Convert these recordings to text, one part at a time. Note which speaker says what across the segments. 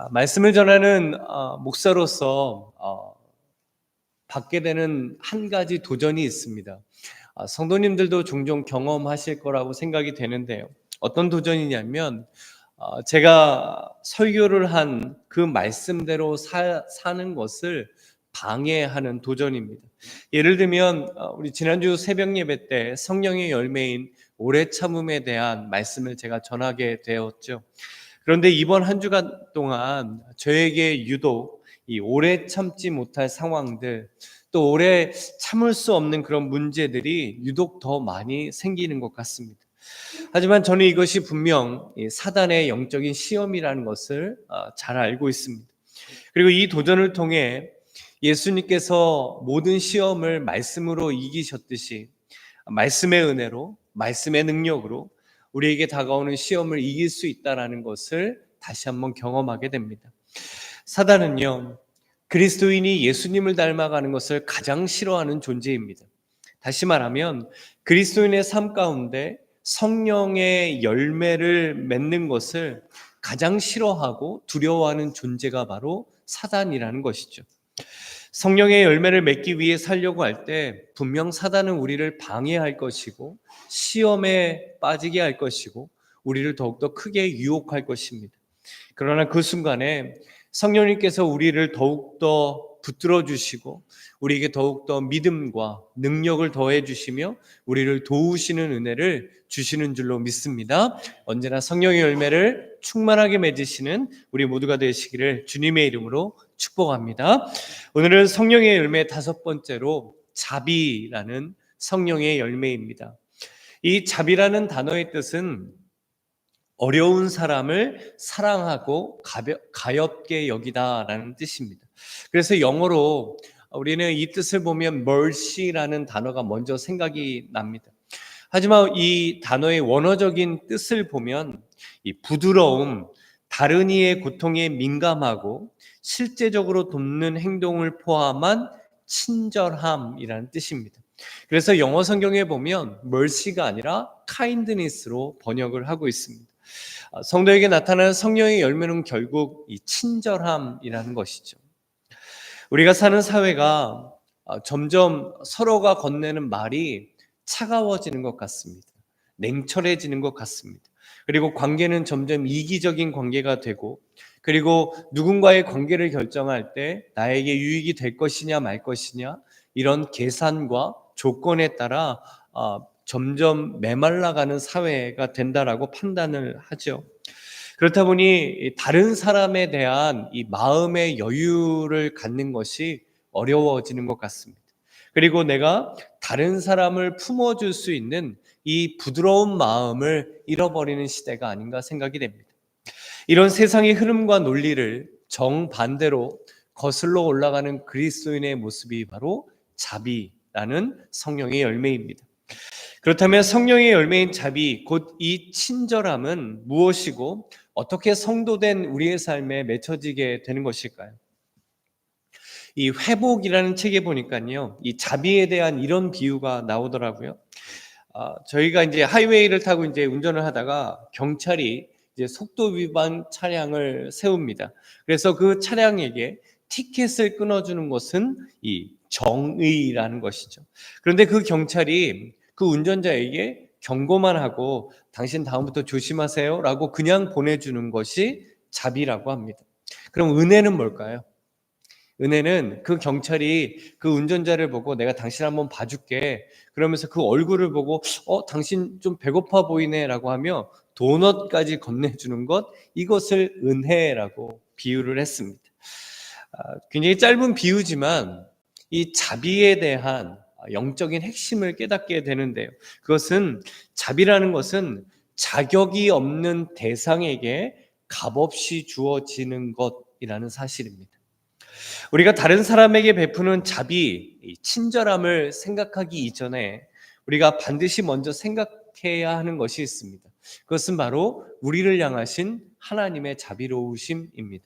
Speaker 1: 아, 말씀을 전하는 어, 목사로서 어, 받게 되는 한 가지 도전이 있습니다. 아, 성도님들도 종종 경험하실 거라고 생각이 되는데요. 어떤 도전이냐면 어, 제가 설교를 한 그 말씀대로 사, 사는 것을 방해하는 도전입니다. 예를 들면 어, 우리 지난주 새벽 예배 때 성령의 열매인 오래 참음에 대한 말씀을 제가 전하게 되었죠. 그런데 이번 한 주간 동안 저에게 유독 이 오래 참지 못할 상황들 또 오래 참을 수 없는 그런 문제들이 유독 더 많이 생기는 것 같습니다. 하지만 저는 이것이 분명 이 사단의 영적인 시험이라는 것을 어, 잘 알고 있습니다. 그리고 이 도전을 통해 예수님께서 모든 시험을 말씀으로 이기셨듯이 말씀의 은혜로 말씀의 능력으로 우리에게 다가오는 시험을 이길 수 있다라는 것을 다시 한번 경험하게 됩니다. 사단은요, 그리스도인이 예수님을 닮아가는 것을 가장 싫어하는 존재입니다. 다시 말하면 그리스도인의 삶 가운데 성령의 열매를 맺는 것을 가장 싫어하고 두려워하는 존재가 바로 사단이라는 것이죠. 성령의 열매를 맺기 위해 살려고 할 때 분명 사단은 우리를 방해할 것이고 시험에 빠지게 할 것이고 우리를 더욱더 크게 유혹할 것입니다. 그러나 그 순간에 성령님께서 우리를 더욱더 붙들어 주시고 우리에게 더욱더 믿음과 능력을 더해 주시며 우리를 도우시는 은혜를 주시는 줄로 믿습니다. 언제나 성령의 열매를 충만하게 맺으시는 우리 모두가 되시기를 주님의 이름으로 축복합니다. 오늘은 성령의 열매 다섯 번째로 자비라는 성령의 열매입니다. 이 자비라는 단어의 뜻은 어려운 사람을 사랑하고 가볍, 가엽게 여기다라는 뜻입니다. 그래서 영어로 우리는 이 뜻을 보면 mercy라는 단어가 먼저 생각이 납니다. 하지만 이 단어의 원어적인 뜻을 보면 이 부드러움, 다른 이의 고통에 민감하고 실제적으로 돕는 행동을 포함한 친절함이라는 뜻입니다. 그래서 영어 성경에 보면 mercy가 아니라 kindness로 번역을 하고 있습니다. 아, 성도에게 나타나는 성령의 열매는 결국 이 친절함이라는 것이죠. 우리가 사는 사회가 아, 점점 서로가 건네는 말이 차가워지는 것 같습니다. 냉철해지는 것 같습니다. 그리고 관계는 점점 이기적인 관계가 되고 그리고 누군가의 관계를 결정할 때 나에게 유익이 될 것이냐 말 것이냐 이런 계산과 조건에 따라 아, 점점 메말라가는 사회가 된다라고 판단을 하죠. 그렇다 보니 다른 사람에 대한 이 마음의 여유를 갖는 것이 어려워지는 것 같습니다. 그리고 내가 다른 사람을 품어줄 수 있는 이 부드러운 마음을 잃어버리는 시대가 아닌가 생각이 됩니다. 이런 세상의 흐름과 논리를 정반대로 거슬러 올라가는 그리스도인의 모습이 바로 자비라는 성령의 열매입니다. 그렇다면 성령의 열매인 자비, 곧 이 친절함은 무엇이고 어떻게 성도된 우리의 삶에 맺혀지게 되는 것일까요? 이 회복이라는 책에 보니까요, 이 자비에 대한 이런 비유가 나오더라고요. 아, 저희가 이제 하이웨이를 타고 이제 운전을 하다가 경찰이 이제 속도 위반 차량을 세웁니다. 그래서 그 차량에게 티켓을 끊어주는 것은 이 정의라는 것이죠. 그런데 그 경찰이 그 운전자에게 경고만 하고 당신 다음부터 조심하세요 라고 그냥 보내주는 것이 자비라고 합니다. 그럼 은혜는 뭘까요? 은혜는 그 경찰이 그 운전자를 보고 내가 당신 한번 봐줄게. 그러면서 그 얼굴을 보고 어, 당신 좀 배고파 보이네 라고 하며 도넛까지 건네주는 것, 이것을 은혜라고 비유를 했습니다. 아, 굉장히 짧은 비유지만 이 자비에 대한 영적인 핵심을 깨닫게 되는데요. 그것은 자비라는 것은 자격이 없는 대상에게 값없이 주어지는 것이라는 사실입니다. 우리가 다른 사람에게 베푸는 자비, 친절함을 생각하기 이전에 우리가 반드시 먼저 생각해야 하는 것이 있습니다. 그것은 바로 우리를 향하신 하나님의 자비로우심입니다.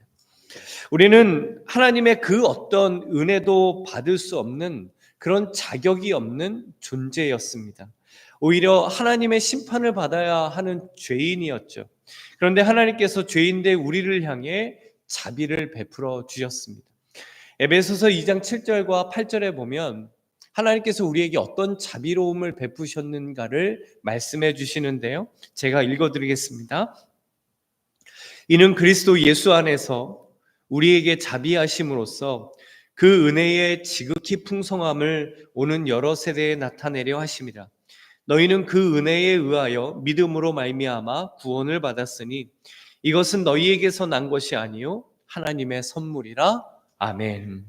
Speaker 1: 우리는 하나님의 그 어떤 은혜도 받을 수 없는 그런 자격이 없는 존재였습니다. 오히려 하나님의 심판을 받아야 하는 죄인이었죠. 그런데 하나님께서 죄인대 우리를 향해 자비를 베풀어 주셨습니다. 에베소서 2장 7절과 8절에 보면 하나님께서 우리에게 어떤 자비로움을 베푸셨는가를 말씀해 주시는데요. 제가 읽어 드리겠습니다. 이는 그리스도 예수 안에서 우리에게 자비하심으로써 그 은혜의 지극히 풍성함을 오는 여러 세대에 나타내려 하심이라. 너희는 그 은혜에 의하여 믿음으로 말미암아 구원을 받았으니 이것은 너희에게서 난 것이 아니요 하나님의 선물이라. 아멘.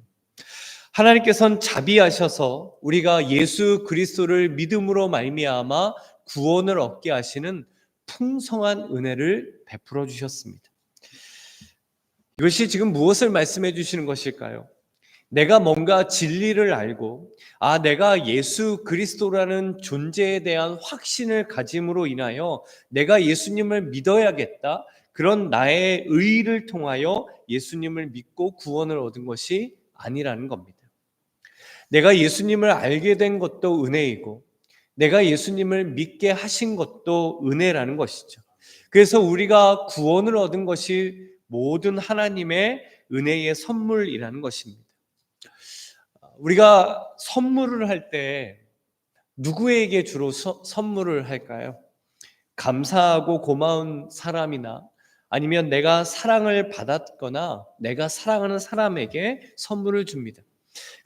Speaker 1: 하나님께서는 자비하셔서 우리가 예수 그리스도를 믿음으로 말미암아 구원을 얻게 하시는 풍성한 은혜를 베풀어 주셨습니다. 이것이 지금 무엇을 말씀해 주시는 것일까요? 내가 뭔가 진리를 알고 아 내가 예수 그리스도라는 존재에 대한 확신을 가짐으로 인하여 내가 예수님을 믿어야겠다. 그런 나의 의를 통하여 예수님을 믿고 구원을 얻은 것이 아니라는 겁니다. 내가 예수님을 알게 된 것도 은혜이고 내가 예수님을 믿게 하신 것도 은혜라는 것이죠. 그래서 우리가 구원을 얻은 것이 모든 하나님의 은혜의 선물이라는 것입니다. 우리가 선물을 할 때 누구에게 주로 서, 선물을 할까요? 감사하고 고마운 사람이나 아니면 내가 사랑을 받았거나 내가 사랑하는 사람에게 선물을 줍니다.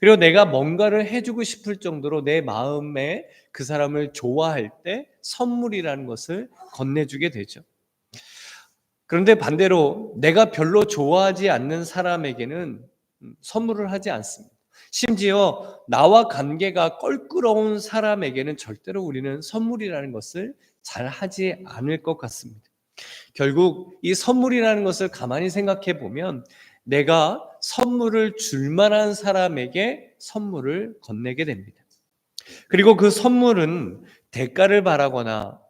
Speaker 1: 그리고 내가 뭔가를 해주고 싶을 정도로 내 마음에 그 사람을 좋아할 때 선물이라는 것을 건네주게 되죠. 그런데 반대로 내가 별로 좋아하지 않는 사람에게는 선물을 하지 않습니다. 심지어 나와 관계가 껄끄러운 사람에게는 절대로 우리는 선물이라는 것을 잘 하지 않을 것 같습니다. 결국 이 선물이라는 것을 가만히 생각해 보면 내가 선물을 줄 만한 사람에게 선물을 건네게 됩니다. 그리고 그 선물은 대가를 바라거나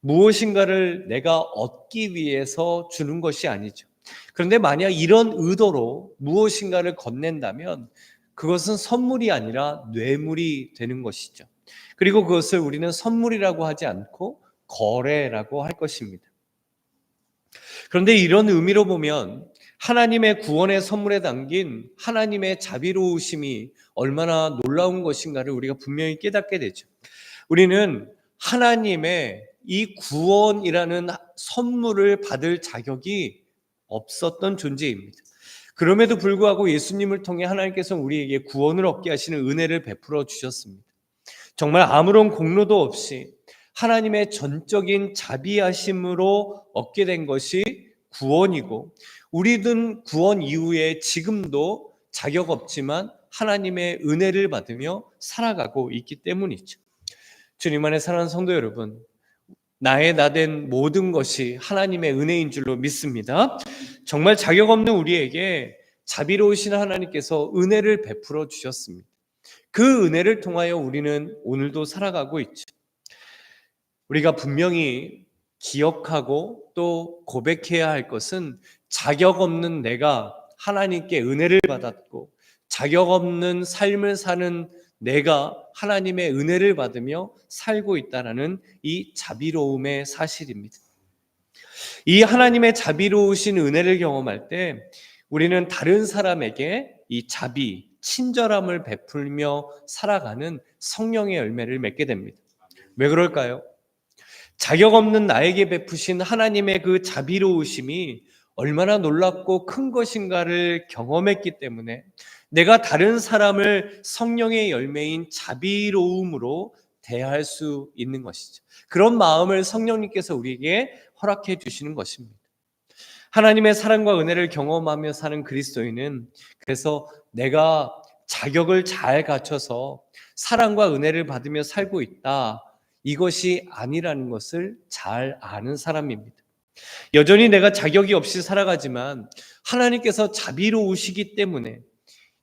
Speaker 1: 무엇인가를 내가 얻기 위해서 주는 것이 아니죠. 그런데 만약 이런 의도로 무엇인가를 건넨다면 그것은 선물이 아니라 뇌물이 되는 것이죠. 그리고 그것을 우리는 선물이라고 하지 않고 거래라고 할 것입니다. 그런데 이런 의미로 보면 하나님의 구원의 선물에 담긴 하나님의 자비로우심이 얼마나 놀라운 것인가를 우리가 분명히 깨닫게 되죠. 우리는 하나님의 이 구원이라는 선물을 받을 자격이 없었던 존재입니다. 그럼에도 불구하고 예수님을 통해 하나님께서 우리에게 구원을 얻게 하시는 은혜를 베풀어 주셨습니다. 정말 아무런 공로도 없이 하나님의 전적인 자비하심으로 얻게 된 것이 구원이고 우리는 구원 이후에 지금도 자격 없지만 하나님의 은혜를 받으며 살아가고 있기 때문이죠. 주님 안에 사랑하는 성도 여러분, 나의 나된 모든 것이 하나님의 은혜인 줄로 믿습니다. 정말 자격 없는 우리에게 자비로우신 하나님께서 은혜를 베풀어 주셨습니다. 그 은혜를 통하여 우리는 오늘도 살아가고 있죠. 우리가 분명히 기억하고 또 고백해야 할 것은 자격 없는 내가 하나님께 은혜를 받았고 자격 없는 삶을 사는 내가 하나님의 은혜를 받으며 살고 있다라는 이 자비로움의 사실입니다. 이 하나님의 자비로우신 은혜를 경험할 때 우리는 다른 사람에게 이 자비, 친절함을 베풀며 살아가는 성령의 열매를 맺게 됩니다. 왜 그럴까요? 자격 없는 나에게 베푸신 하나님의 그 자비로우심이 얼마나 놀랍고 큰 것인가를 경험했기 때문에 내가 다른 사람을 성령의 열매인 자비로움으로 대할 수 있는 것이죠. 그런 마음을 성령님께서 우리에게 허락해 주시는 것입니다. 하나님의 사랑과 은혜를 경험하며 사는 그리스도인은 그래서 내가 자격을 잘 갖춰서 사랑과 은혜를 받으며 살고 있다. 이것이 아니라는 것을 잘 아는 사람입니다. 여전히 내가 자격이 없이 살아가지만 하나님께서 자비로우시기 때문에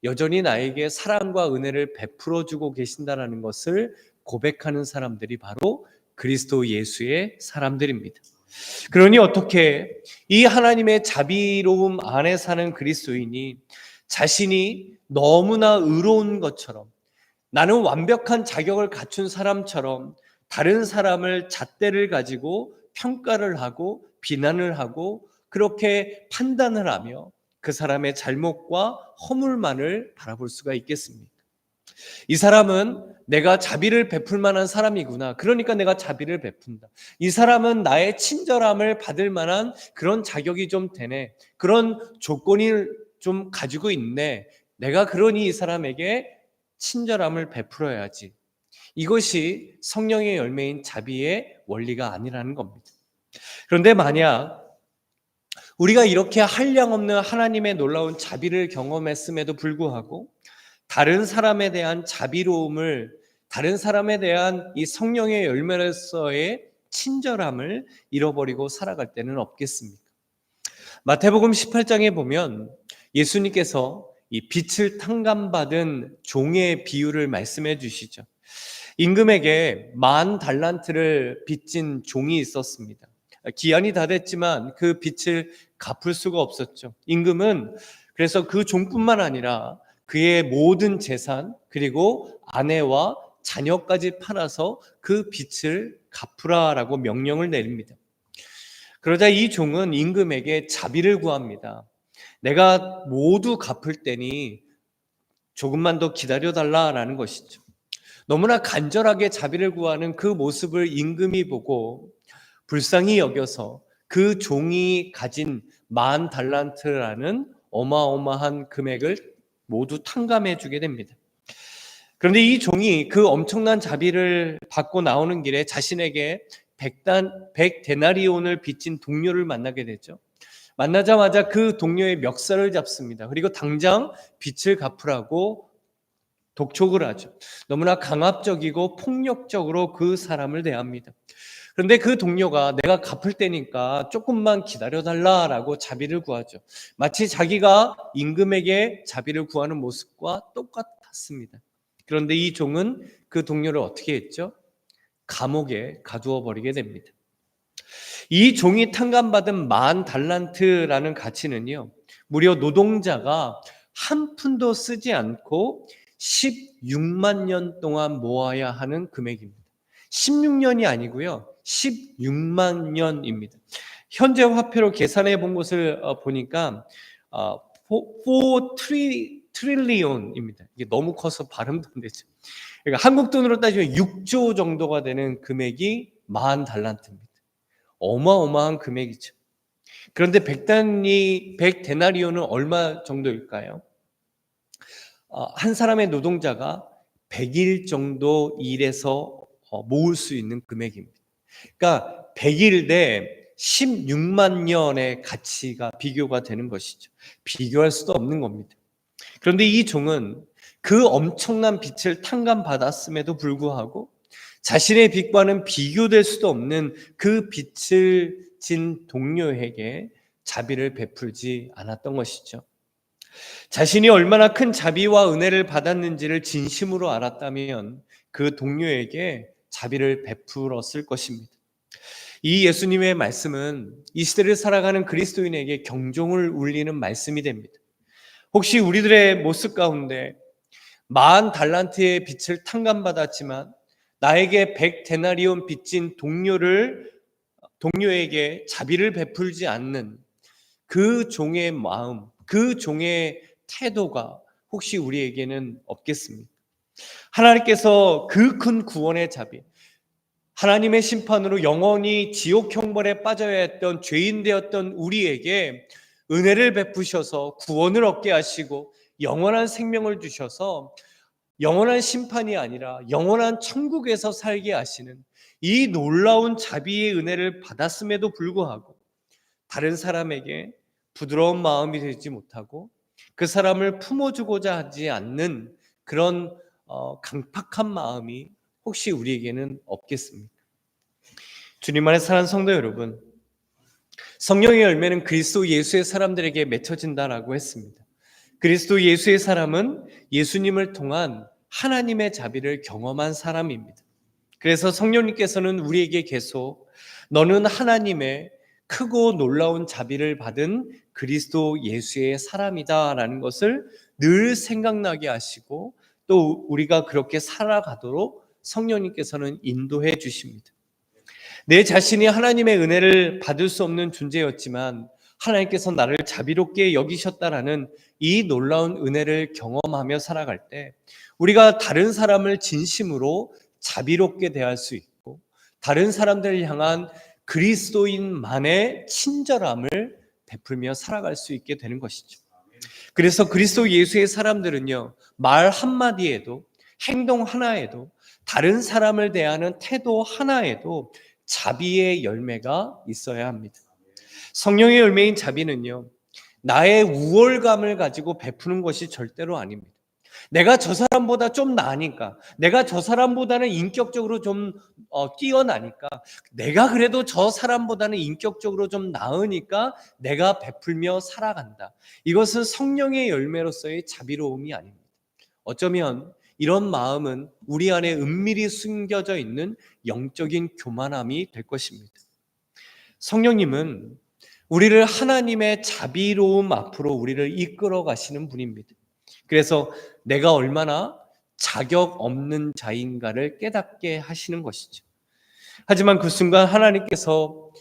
Speaker 1: 여전히 나에게 사랑과 은혜를 베풀어 주고 계신다라는 것을 고백하는 사람들이 바로 그리스도 예수의 사람들입니다. 그러니 어떻게 이 하나님의 자비로움 안에 사는 그리스도인이 자신이 너무나 의로운 것처럼 나는 완벽한 자격을 갖춘 사람처럼 다른 사람을 잣대를 가지고 평가를 하고 비난을 하고 그렇게 판단을 하며 그 사람의 잘못과 허물만을 바라볼 수가 있겠습니까? 이 사람은 내가 자비를 베풀 만한 사람이구나. 그러니까 내가 자비를 베푼다. 이 사람은 나의 친절함을 받을 만한 그런 자격이 좀 되네. 그런 조건이 좀 가지고 있네. 내가 그러니 이 사람에게 친절함을 베풀어야지. 이것이 성령의 열매인 자비의 원리가 아니라는 겁니다. 그런데 만약 우리가 이렇게 한량 없는 하나님의 놀라운 자비를 경험했음에도 불구하고 다른 사람에 대한 자비로움을 다른 사람에 대한 이 성령의 열매로서의 친절함을 잃어버리고 살아갈 때는 없겠습니까? 마태복음 18장에 보면 예수님께서 이 빛을 탕감받은 종의 비유를 말씀해 주시죠. 임금에게 만 달란트를 빚진 종이 있었습니다. 기한이 다 됐지만 그 빚을 갚을 수가 없었죠. 임금은 그래서 그 종뿐만 아니라 그의 모든 재산 그리고 아내와 자녀까지 팔아서 그 빚을 갚으라라고 명령을 내립니다. 그러자 이 종은 임금에게 자비를 구합니다. 내가 모두 갚을 때니 조금만 더 기다려 달라라는 것이죠. 너무나 간절하게 자비를 구하는 그 모습을 임금이 보고 불쌍히 여겨서 그 종이 가진 만 달란트라는 어마어마한 금액을 모두 탕감해 주게 됩니다. 그런데 이 종이 그 엄청난 자비를 받고 나오는 길에 자신에게 백단 백 데나리온을 빚진 동료를 만나게 되죠. 만나자마자 그 동료의 멱살을 잡습니다. 그리고 당장 빚을 갚으라고 독촉을 하죠. 너무나 강압적이고 폭력적으로 그 사람을 대합니다. 그런데 그 동료가 내가 갚을 때니까 조금만 기다려달라라고 자비를 구하죠. 마치 자기가 임금에게 자비를 구하는 모습과 똑같았습니다. 그런데 이 종은 그 동료를 어떻게 했죠? 감옥에 가두어 버리게 됩니다. 이 종이 탕감받은 만 달란트라는 가치는요, 무려 노동자가 한 푼도 쓰지 않고 16만 년 동안 모아야 하는 금액입니다. 16년이 아니고요. 16만 년입니다. 현재 화폐로 계산해 본 것을 어, 보니까 4 트릴리온입니다. 이게 너무 커서 발음도 안 되죠. 그러니까 한국 돈으로 따지면 6조 정도가 되는 금액이 만 달란트입니다. 어마어마한 금액이죠. 그런데 백단이 100데나리온은 얼마 정도일까요? 어, 한 사람의 노동자가 100일 정도 일해서 어, 모을 수 있는 금액입니다. 그러니까 100일 대 16만 년의 가치가 비교가 되는 것이죠. 비교할 수도 없는 겁니다. 그런데 이 종은 그 엄청난 빛을 탕감받았음에도 불구하고 자신의 빛과는 비교될 수도 없는 그 빛을 진 동료에게 자비를 베풀지 않았던 것이죠. 자신이 얼마나 큰 자비와 은혜를 받았는지를 진심으로 알았다면 그 동료에게 자비를 베풀었을 것입니다. 이 예수님의 말씀은 이 시대를 살아가는 그리스도인에게 경종을 울리는 말씀이 됩니다. 혹시 우리들의 모습 가운데 만 달란트의 빛을 탕감받았지만 나에게 백 데나리온 빚진 동료를 동료에게 자비를 베풀지 않는 그 종의 마음, 그 종의 태도가 혹시 우리에게는 없겠습니까? 하나님께서 그 큰 구원의 자비, 하나님의 심판으로 영원히 지옥 형벌에 빠져야 했던 죄인 되었던 우리에게 은혜를 베푸셔서 구원을 얻게 하시고 영원한 생명을 주셔서 영원한 심판이 아니라 영원한 천국에서 살게 하시는 이 놀라운 자비의 은혜를 받았음에도 불구하고 다른 사람에게 부드러운 마음이 되지 못하고 그 사람을 품어주고자 하지 않는 그런 어, 강팍한 마음이 혹시 우리에게는 없겠습니까? 주님 안에 사는 성도 여러분, 성령의 열매는 그리스도 예수의 사람들에게 맺혀진다라고 했습니다. 그리스도 예수의 사람은 예수님을 통한 하나님의 자비를 경험한 사람입니다. 그래서 성령님께서는 우리에게 계속 너는 하나님의 크고 놀라운 자비를 받은 그리스도 예수의 사람이다라는 것을 늘 생각나게 하시고 또 우리가 그렇게 살아가도록 성령님께서는 인도해 주십니다. 내 자신이 하나님의 은혜를 받을 수 없는 존재였지만 하나님께서 나를 자비롭게 여기셨다라는 이 놀라운 은혜를 경험하며 살아갈 때 우리가 다른 사람을 진심으로 자비롭게 대할 수 있고 다른 사람들을 향한 그리스도인만의 친절함을 베풀며 살아갈 수 있게 되는 것이죠. 그래서 그리스도 예수의 사람들은요, 말 한마디에도 행동 하나에도 다른 사람을 대하는 태도 하나에도 자비의 열매가 있어야 합니다. 성령의 열매인 자비는요, 나의 우월감을 가지고 베푸는 것이 절대로 아닙니다. 내가 저 사람보다 좀 나으니까, 내가 저 사람보다는 인격적으로 좀 어, 뛰어나니까, 내가 그래도 저 사람보다는 인격적으로 좀 나으니까 내가 베풀며 살아간다. 이것은 성령의 열매로서의 자비로움이 아닙니다. 어쩌면 이런 마음은 우리 안에 은밀히 숨겨져 있는 영적인 교만함이 될 것입니다. 성령님은 우리를 하나님의 자비로움 앞으로 우리를 이끌어 가시는 분입니다. 그래서 내가 얼마나 자격 없는 자인가를 깨닫게 하시는 것이죠. 하지만 그 순간 하나님께서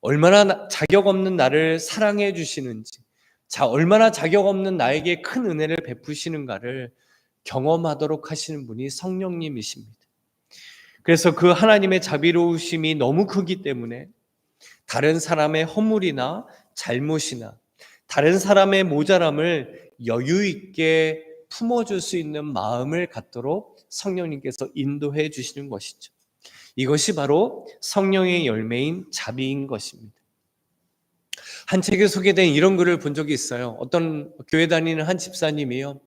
Speaker 1: 얼마나 자격 없는 나를 사랑해 주시는지, 자, 얼마나 자격 없는 나에게 큰 은혜를 베푸시는가를 경험하도록 하시는 분이 성령님이십니다. 그래서 그 하나님의 자비로우심이 너무 크기 때문에 다른 사람의 허물이나 잘못이나 다른 사람의 모자람을 여유 있게 품어줄 수 있는 마음을 갖도록 성령님께서 인도해 주시는 것이죠. 이것이 바로 성령의 열매인 자비인 것입니다. 한 책에 소개된 이런 글을 본 적이 있어요. 어떤 교회 다니는 한 집사님이요.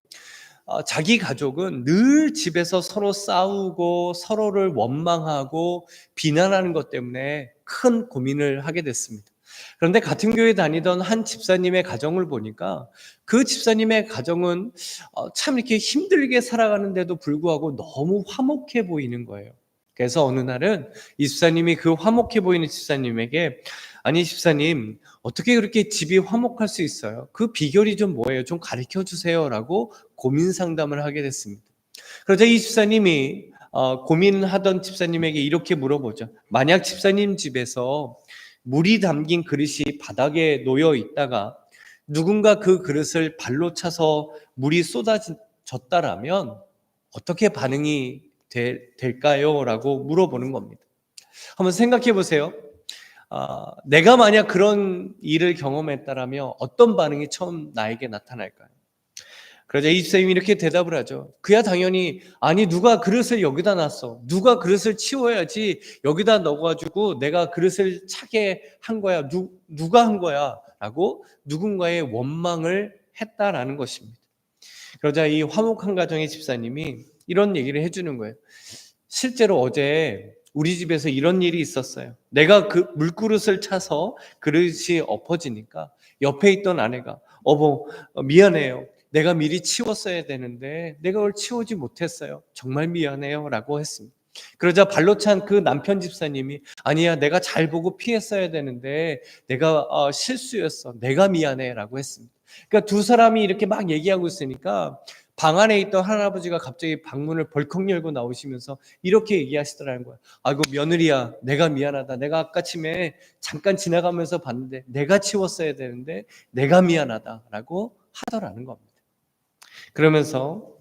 Speaker 1: 어, 자기 가족은 늘 집에서 서로 싸우고 서로를 원망하고 비난하는 것 때문에 큰 고민을 하게 됐습니다. 그런데 같은 교회 다니던 한 집사님의 가정을 보니까 그 집사님의 가정은 어, 참 이렇게 힘들게 살아가는데도 불구하고 너무 화목해 보이는 거예요. 그래서 어느 날은 이 집사님이 그 화목해 보이는 집사님에게 아니 집사님 어떻게 그렇게 집이 화목할 수 있어요? 그 비결이 좀 뭐예요? 좀 가르쳐 주세요라고 고민 상담을 하게 됐습니다. 그러자 이 집사님이 어, 고민하던 집사님에게 이렇게 물어보죠. 만약 집사님 집에서 물이 담긴 그릇이 바닥에 놓여 있다가 누군가 그 그릇을 발로 차서 물이 쏟아졌다라면 어떻게 반응이 되, 될까요? 라고 물어보는 겁니다. 한번 생각해 보세요. 아, 내가 만약 그런 일을 경험했다라면 어떤 반응이 처음 나에게 나타날까요? 그러자 이 집사님이 이렇게 대답을 하죠. 그야 당연히 아니 누가 그릇을 여기다 놨어. 누가 그릇을 치워야지 여기다 넣어가지고 내가 그릇을 차게 한 거야. 누, 누가 한 거야? 라고 누군가의 원망을 했다라는 것입니다. 그러자 이 화목한 가정의 집사님이 이런 얘기를 해주는 거예요. 실제로 어제 우리 집에서 이런 일이 있었어요. 내가 그 물그릇을 차서 그릇이 엎어지니까 옆에 있던 아내가 어머 미안해요. 내가 미리 치웠어야 되는데 내가 그걸 치우지 못했어요. 정말 미안해요. 라고 했습니다. 그러자 발로 찬 그 남편 집사님이 아니야 내가 잘 보고 피했어야 되는데 내가 어, 실수였어. 내가 미안해. 라고 했습니다. 그러니까 두 사람이 이렇게 막 얘기하고 있으니까 방 안에 있던 할아버지가 갑자기 방문을 벌컥 열고 나오시면서 이렇게 얘기하시더라는 거예요. 아이고 며느리야, 내가 미안하다. 내가 아까 침에 잠깐 지나가면서 봤는데 내가 치웠어야 되는데 내가 미안하다라고 하더라는 겁니다. 그러면서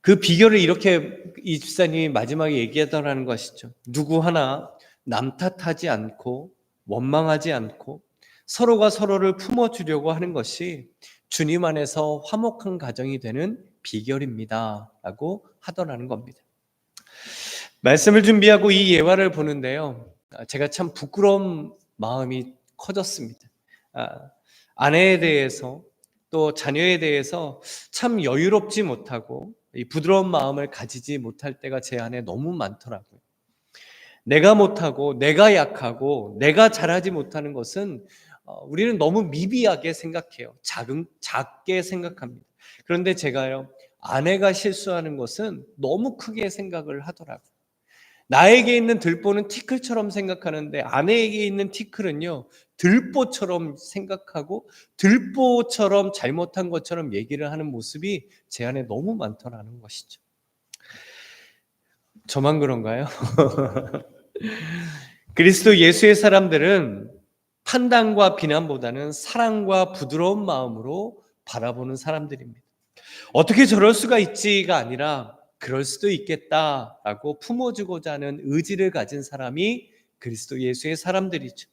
Speaker 1: 그 비결을 이렇게 이 집사님이 마지막에 얘기하더라는 것이죠. 누구 하나 남 탓하지 않고 원망하지 않고 서로가 서로를 품어주려고 하는 것이 주님 안에서 화목한 가정이 되는 비결입니다. 라고 하더라는 겁니다. 말씀을 준비하고 이 예화를 보는데요. 제가 참 부끄러운 마음이 커졌습니다. 아, 아내에 대해서 또 자녀에 대해서 참 여유롭지 못하고 부드러운 마음을 가지지 못할 때가 제 안에 너무 많더라고요. 내가 못하고 내가 약하고 내가 잘하지 못하는 것은 어, 우리는 너무 미비하게 생각해요. 작은 작게 생각합니다. 그런데 제가요 아내가 실수하는 것은 너무 크게 생각을 하더라고요. 나에게 있는 들보는 티클처럼 생각하는데 아내에게 있는 티클은요 들보처럼 생각하고 들보처럼 잘못한 것처럼 얘기를 하는 모습이 제 안에 너무 많더라는 것이죠. 저만 그런가요? 그리스도 예수의 사람들은 판단과 비난보다는 사랑과 부드러운 마음으로 바라보는 사람들입니다. 어떻게 저럴 수가 있지가 아니라 그럴 수도 있겠다라고 품어주고자 하는 의지를 가진 사람이 그리스도 예수의 사람들이죠.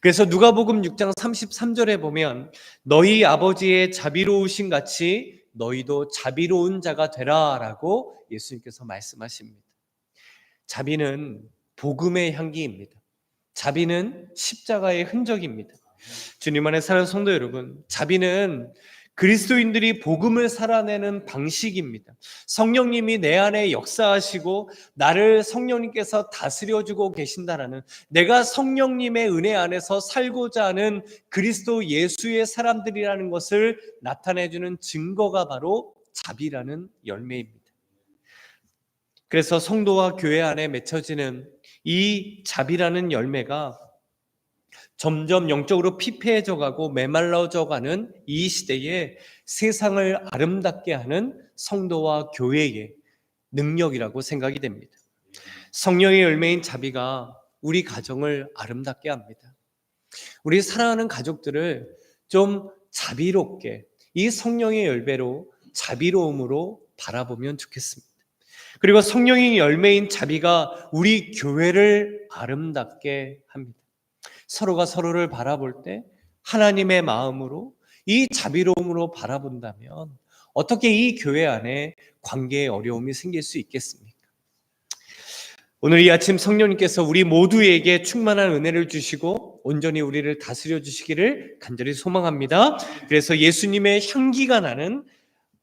Speaker 1: 그래서 누가복음 6장 33절에 보면 너희 아버지의 자비로우신 같이 너희도 자비로운 자가 되라라고 예수님께서 말씀하십니다. 자비는 복음의 향기입니다. 자비는 십자가의 흔적입니다. 주님 안에 사는 성도 여러분, 자비는 그리스도인들이 복음을 살아내는 방식입니다. 성령님이 내 안에 역사하시고 나를 성령님께서 다스려주고 계신다라는 내가 성령님의 은혜 안에서 살고자 하는 그리스도 예수의 사람들이라는 것을 나타내주는 증거가 바로 자비라는 열매입니다. 그래서 성도와 교회 안에 맺혀지는 이 자비라는 열매가 점점 영적으로 피폐해져 가고 메말라져 가는 이 시대에 세상을 아름답게 하는 성도와 교회의 능력이라고 생각이 됩니다. 성령의 열매인 자비가 우리 가정을 아름답게 합니다. 우리 사랑하는 가족들을 좀 자비롭게 이 성령의 열매로 자비로움으로 바라보면 좋겠습니다. 그리고 성령의 열매인 자비가 우리 교회를 아름답게 합니다. 서로가 서로를 바라볼 때 하나님의 마음으로 이 자비로움으로 바라본다면 어떻게 이 교회 안에 관계에 어려움이 생길 수 있겠습니까? 오늘 이 아침 성령님께서 우리 모두에게 충만한 은혜를 주시고 온전히 우리를 다스려 주시기를 간절히 소망합니다. 그래서 예수님의 향기가 나는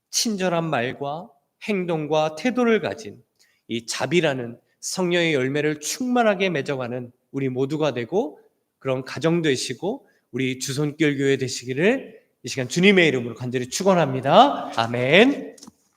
Speaker 1: 친절한 말과 행동과 태도를 가진 이 자비라는 성령의 열매를 충만하게 맺어가는 우리 모두가 되고 그런 가정 되시고 우리 주손길 교회 되시기를 이 시간 주님의 이름으로 간절히 축원합니다. 아멘.